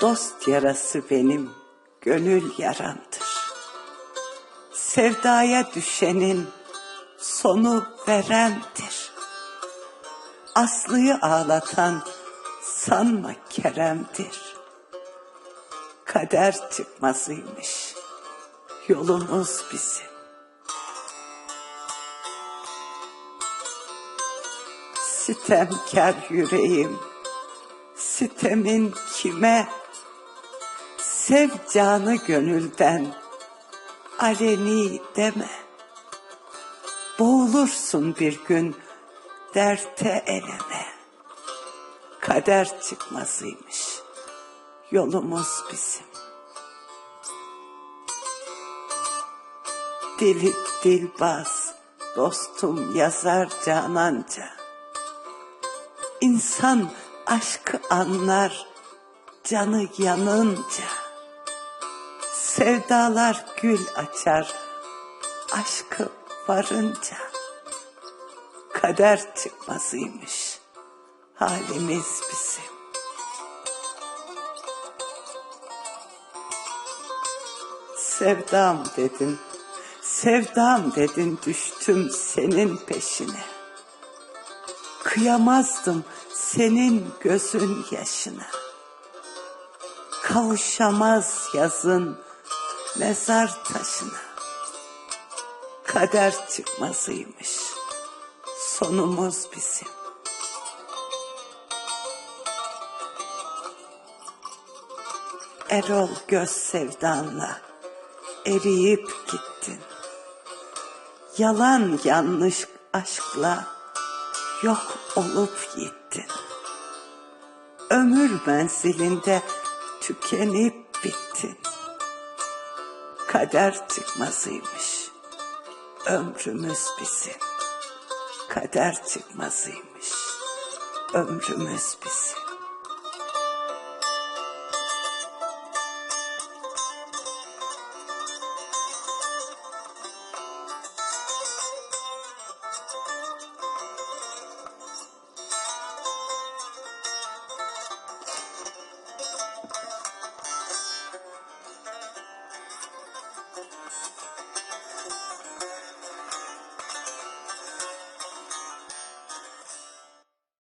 Dost yarası benim gönül yaramdır. Sevdaya düşenin sonu veremdir. Aslı'yı ağlatan sanma Kerem'dir. Kader çıkmazıymış yolumuz bizim. Sitemkar yüreğim, sitemin kime? Sev canı gönülden, aleni deme. Boğulursun bir gün, derte eleme. Kader çıkmazıymış, yolumuz bizim. Dili dilbaz, dostum yazar cananca. İnsan aşkı anlar, canı yanınca. Sevdalar gül açar, aşkı varınca. Kader çıkmazıymış, halimiz bizim. Sevdam dedin, sevdam dedin düştüm senin peşine. Kıyamazdım senin gözün yaşına. Kavuşamaz yazın mezar taşına. Kader çıkmazıymış, sonumuz bizim. Erol göz sevdanla eriyip gittin. Yalan yanlış aşkla yok olup gittin. Ömür menzilinde tükenip bittin. Kader çıkmazıymış. Ömrümüz bizim. Kader çıkmazıymış. Ömrümüz bizim.